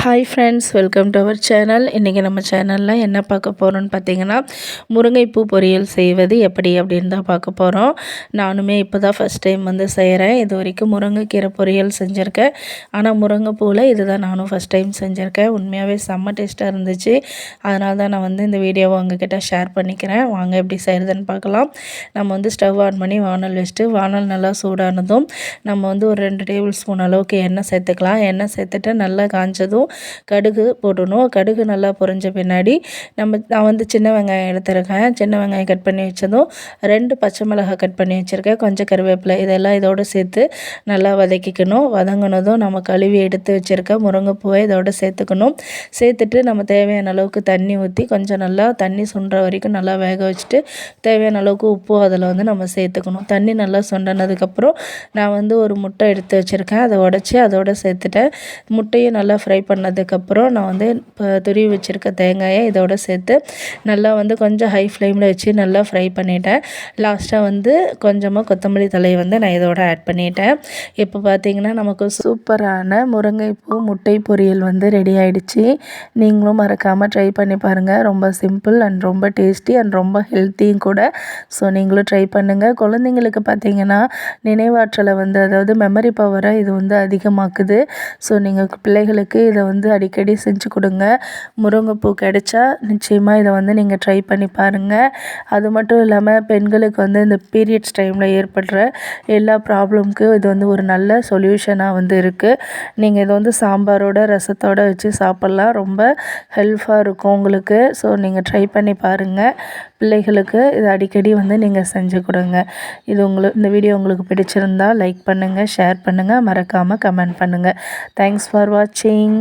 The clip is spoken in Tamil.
Hi friends welcome to our channel இன்றைக்கி நம்ம சேனலில் என்ன பார்க்க போகிறோன்னு பார்த்தீங்கன்னா முருங்கைப்பூ பொரியல் செய்வது எப்படி அப்படின்னு தான் பார்க்க போகிறோம் நானுமே இப்போ தான் ஃபஸ்ட் டைம் வந்து செய்கிறேன் இது வரைக்கும் முருங்கைக்கீரை பொரியல் செஞ்சுருக்கேன். ஆனால் முருங்கைப்பூவில் இது தான் நானும் ஃபஸ்ட் டைம் செஞ்சுருக்கேன். உண்மையாகவே செம்ம டேஸ்ட்டாக இருந்துச்சு. அதனால தான் நான் வந்து இந்த வீடியோவை உங்ககிட்ட ஷேர் பண்ணிக்கிறேன். வாங்க எப்படி செய்கிறதுன்னு பார்க்கலாம். நம்ம வந்து ஸ்டவ் ஆன் பண்ணி வானல் வச்சுட்டு வானல் நல்லா சூடானதும் நம்ம வந்து ஒரு ரெண்டு டேபிள் ஸ்பூன் அளவுக்கு எண்ணெய் சேர்த்துக்கலாம். எண்ணெய் சேர்த்துட்டு நல்லா காஞ்சதும் கடுகு போடணும். கடுகு நல்லா பொரிஞ்ச பின்னாடி நம்ம நான் வந்து சின்ன வெங்காயம் எடுத்துருக்கேன். சின்ன வெங்காயம் கட் பண்ணி வச்சதும் ரெண்டு பச்சை மிளகாய் கட் பண்ணி வச்சுருக்கேன். கொஞ்சம் கருவேப்பிலை இதெல்லாம் இதோடு சேர்த்து நல்லா வதக்கிக்கணும். வதங்கினதும் நம்ம கழுவி எடுத்து வச்சுருக்க முருங்கைப்பூவை இதோட சேர்த்துக்கணும். சேர்த்துட்டு நம்ம தேவையான அளவுக்கு தண்ணி ஊற்றி கொஞ்சம் நல்லா தண்ணி சுண்டுற வரைக்கும் நல்லா வேக வச்சுட்டு தேவையான அளவுக்கு உப்பு அதில் வந்து நம்ம சேர்த்துக்கணும். தண்ணி நல்லா சுண்டனதுக்கப்புறம் நான் வந்து ஒரு முட்டை எடுத்து வச்சுருக்கேன். அதை உடச்சி அதோடு சேர்த்துட்டேன். முட்டையும் நல்லா ஃப்ரை பண்ண பண்ணதுக்கப்புறம் நான் வந்து இப்போ துருவி வச்சுருக்க தேங்காயை இதோடு சேர்த்து நல்லா வந்து கொஞ்சம் ஹை ஃப்ளேமில் வச்சு நல்லா ஃப்ரை பண்ணிட்டேன். லாஸ்ட்டாக வந்து கொஞ்சமாக கொத்தமல்லி தலையை வந்து நான் இதோட ஆட் பண்ணிட்டேன். இப்போ பார்த்திங்கன்னா நமக்கு சூப்பரான முருங்கைப்பூ முட்டை பொரியல் வந்து ரெடி ஆகிடுச்சு நீங்களும் மறக்காமல் ட்ரை பண்ணி பாருங்கள் ரொம்ப சிம்பிள் அண்ட் ரொம்ப டேஸ்டி அண்ட் ரொம்ப ஹெல்த்தியும் கூட. ஸோ நீங்களும் ட்ரை பண்ணுங்கள் குழந்தைங்களுக்கு பார்த்திங்கன்னா நினைவாற்றலை வந்து அதாவது மெமரி பவரை இது வந்து அதிகமாக்குது. ஸோ நீங்கள் பிள்ளைகளுக்கு இதை வந்து அடிக்கடி செஞ்சு கொடுங்க. முருங்கைப்பூ கிடைச்சா நிச்சயமாக இதை வந்து நீங்கள் ட்ரை பண்ணி பாருங்கள் அது மட்டும் இல்லாமல் பெண்களுக்கு வந்து இந்த பீரியட்ஸ் டைமில் ஏற்படுற எல்லா ப்ராப்ளம்க்கும் இது வந்து ஒரு நல்ல சொல்யூஷனாக வந்து இருக்குது நீங்கள் இதை வந்து சாம்பாரோட ரசத்தோடு வச்சு சாப்பிட்லாம். ரொம்ப ஹெல்ப்ஃபாக இருக்கும் உங்களுக்கு. ஸோ நீங்கள் ட்ரை பண்ணி பாருங்கள் பிள்ளைகளுக்கு இது அடிக்கடி வந்து நீங்கள் செஞ்சு கொடுங்க. இது உங்களுக்கு இந்த வீடியோ உங்களுக்கு பிடிச்சிருந்தால் லைக் பண்ணுங்கள் ஷேர் பண்ணுங்கள் மறக்காமல் கமெண்ட் பண்ணுங்கள் தேங்க்ஸ் ஃபார் வாட்சிங்